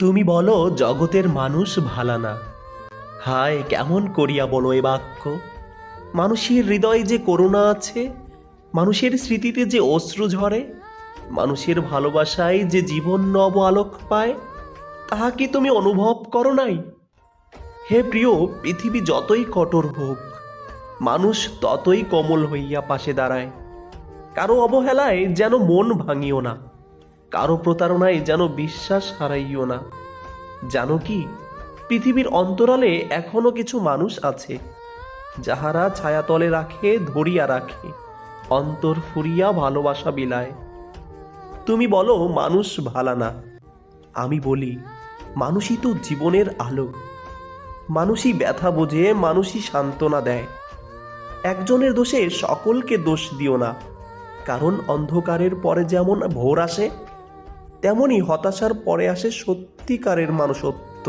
তুমি বলো, জগতের মানুষ ভালা না হায়, কেমন করিয়া বলো এ বাক্য। মানুষের হৃদয়ে যে করুণা আছে, মানুষের স্মৃতিতে যে অশ্রু ঝরে, মানুষের ভালোবাসায় যে জীবন নব আলোক পায়, তাহা কি তুমি অনুভব করো নাই? হে প্রিয়, পৃথিবী যতই কঠোর হোক, মানুষ ততই কোমল হইয়া পাশে দাঁড়ায়। কারও অবহেলায় যেন মন ভাঙিও না। কারও প্রতারণায় যেন বিশ্বাস হারাইও না। জানো কি? পৃথিবীর অন্তরালে এখনও কিছু মানুষ আছে, যাহারা ছায়াতলে রাখে, ধরিয়া রাখে, অন্তর ফুরিয়া ভালোবাসা বিলায়। তুমি বলো, মানুষ ভালা না। আমি বলি, মানুষই তো জীবনের আলো। মানুষই ব্যথা বোঝে, মানুষই সান্ত্বনা দেয়। একজনের দোষে সকলকে দোষ দিও না, কারণ অন্ধকারের পরে যেমন ভোর আসে তেমনই হতাশার পরে আসে সত্যিকারের মানুষত্ব।